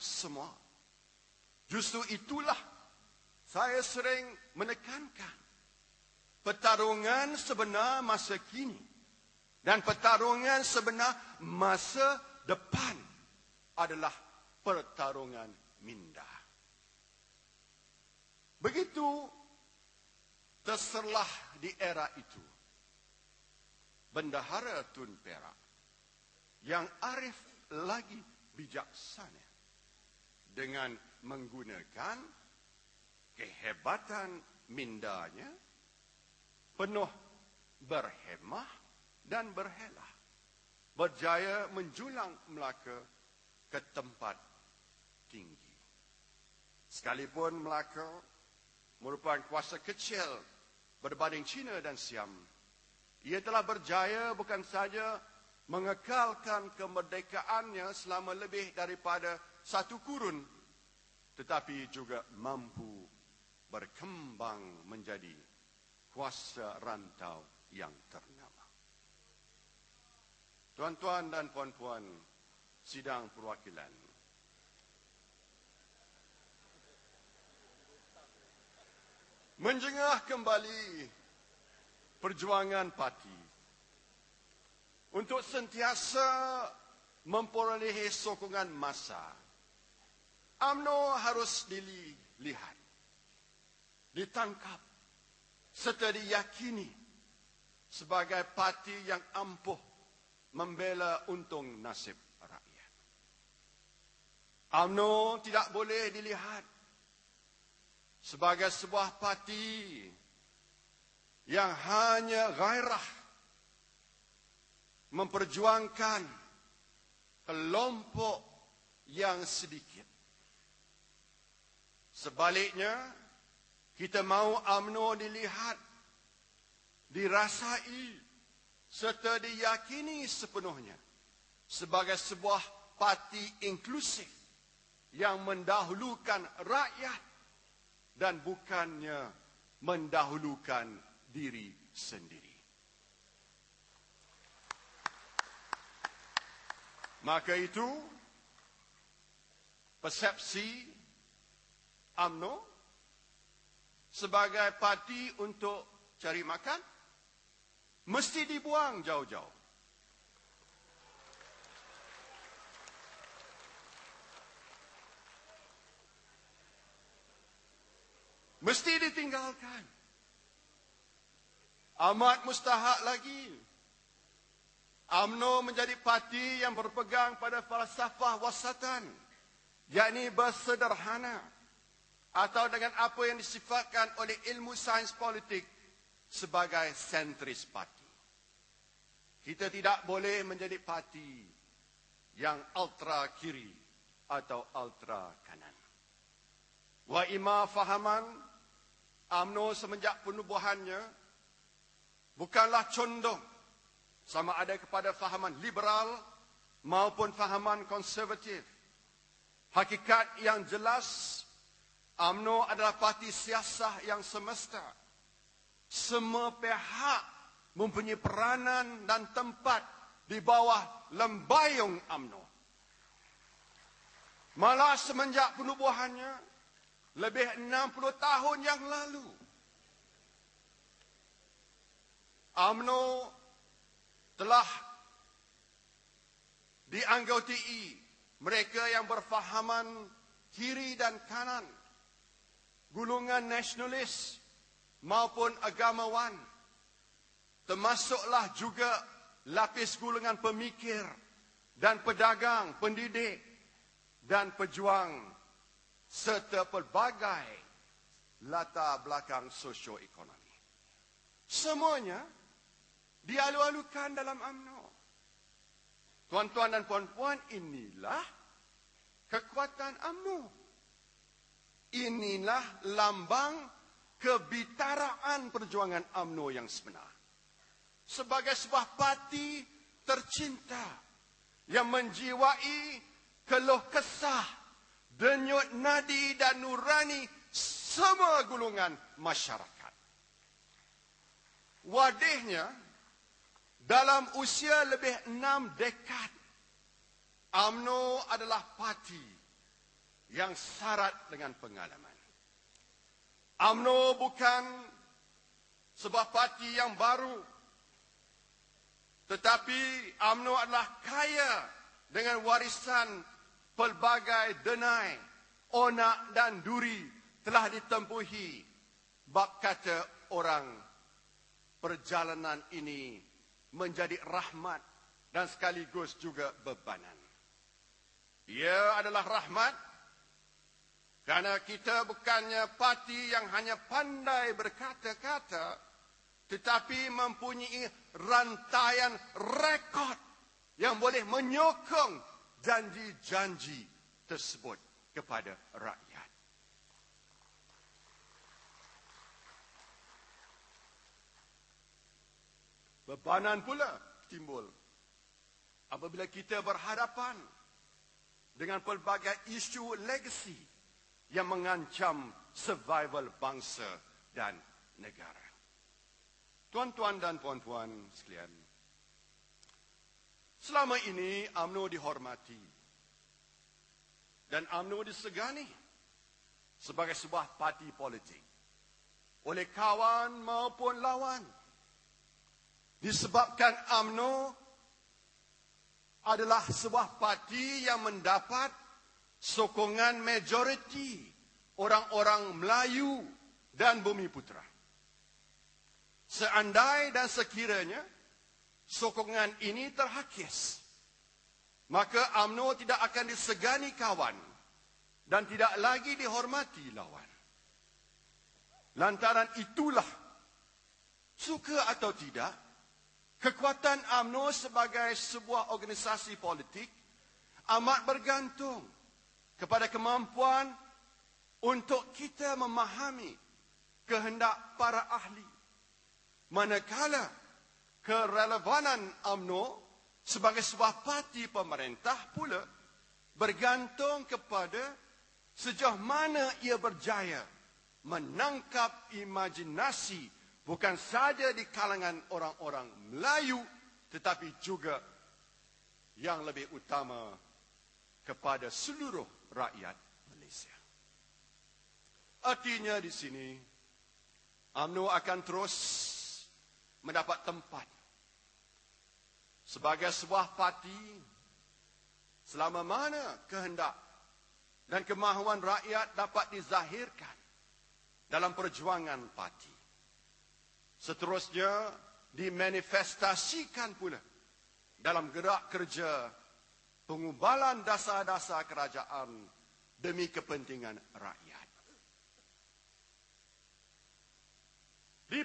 semua. Justru itulah saya sering menekankan pertarungan sebenar masa kini dan pertarungan sebenar masa depan adalah pertarungan minda. Begitu terserlah di era itu. Bendahara Tun Perak yang arif lagi bijaksana dengan menggunakan kehebatan mindanya penuh berhemah dan berhelah berjaya menjulang Melaka ke tempat tinggi. Sekalipun Melaka merupakan kuasa kecil berbanding China dan Siam ia telah berjaya bukan saja mengekalkan kemerdekaannya selama lebih daripada satu kurun tetapi juga mampu berkembang menjadi kuasa rantau yang ternama. Tuan-tuan dan puan-puan sidang perwakilan. Menjengah kembali perjuangan parti untuk sentiasa memperolehi sokongan massa. UMNO harus dilihat, ditangkap, serta diyakini sebagai parti yang ampuh membela untung nasib rakyat. UMNO tidak boleh dilihat sebagai sebuah parti yang hanya gairah memperjuangkan kelompok yang sedikit. Sebaliknya, kita mahu UMNO dilihat, dirasai serta diyakini sepenuhnya sebagai sebuah parti inklusif yang mendahulukan rakyat dan bukannya mendahulukan diri sendiri. Maka itu persepsi AMNO sebagai parti untuk cari makan mesti dibuang jauh-jauh. Mesti ditinggalkan. Amat mustahak lagi UMNO menjadi parti yang berpegang pada falsafah wasatan, yakni bersederhana atau dengan apa yang disifatkan oleh ilmu sains politik sebagai sentris parti. Kita tidak boleh menjadi parti yang ultra kiri atau ultra kanan. Wa ima fahaman UMNO semenjak penubuhannya bukanlah condong sama ada kepada fahaman liberal maupun fahaman konservatif. Hakikat yang jelas, AMNO adalah parti siasah yang semesta. Semua pihak mempunyai peranan dan tempat di bawah lembayung AMNO. Malah semenjak penubuhannya, lebih 60 tahun yang lalu, AMNO telah dianggoti mereka yang berfahaman kiri dan kanan, gulungan nasionalis maupun agamawan, termasuklah juga lapis gulungan pemikir dan pedagang, pendidik dan pejuang serta pelbagai latar belakang sosioekonomi. Semuanya dialu-alukan dalam UMNO. Tuan-tuan dan puan-puan, inilah kekuatan UMNO. Inilah lambang kebitaraan perjuangan UMNO yang sebenar. Sebagai sebuah parti tercinta yang menjiwai keluh kesah, denyut nadi dan nurani semua gulungan masyarakat. Wadihnya, dalam usia lebih enam dekad, UMNO adalah parti yang syarat dengan pengalaman. AMNO bukan sebuah parti yang baru. Tetapi AMNO adalah kaya dengan warisan pelbagai denai, onak dan duri telah ditempuhi. Bab kata orang perjalanan ini menjadi rahmat dan sekaligus juga bebanan. Ia adalah rahmat kerana kita bukannya parti yang hanya pandai berkata-kata tetapi mempunyai rantaian rekod yang boleh menyokong janji-janji tersebut kepada rakyat. Bebanan pula timbul apabila kita berhadapan dengan pelbagai isu legacy yang mengancam survival bangsa dan negara. Tuan-tuan dan puan-puan sekalian, selama ini AMNO dihormati dan AMNO disegani sebagai sebuah parti politik oleh kawan maupun lawan. Disebabkan AMNO adalah sebuah parti yang mendapat sokongan majoriti orang-orang Melayu dan Bumi Putra. Seandai dan sekiranya sokongan ini terhakis, maka AMNO tidak akan disegani kawan dan tidak lagi dihormati lawan. Lantaran itulah, suka atau tidak, kekuatan AMNO sebagai sebuah organisasi politik amat bergantung kepada kemampuan untuk kita memahami kehendak para ahli. Manakala kerelevanan AMNO sebagai sebuah parti pemerintah pula bergantung kepada sejauh mana ia berjaya menangkap imajinasi bukan saja di kalangan orang-orang Melayu tetapi juga yang lebih utama kepada seluruh rakyat Malaysia. Artinya di sini, UMNO akan terus mendapat tempat sebagai sebuah parti selama mana kehendak dan kemahuan rakyat dapat dizahirkan dalam perjuangan parti. Seterusnya dimanifestasikan pula dalam gerak kerja pengubalan dasar-dasar kerajaan demi kepentingan rakyat. Di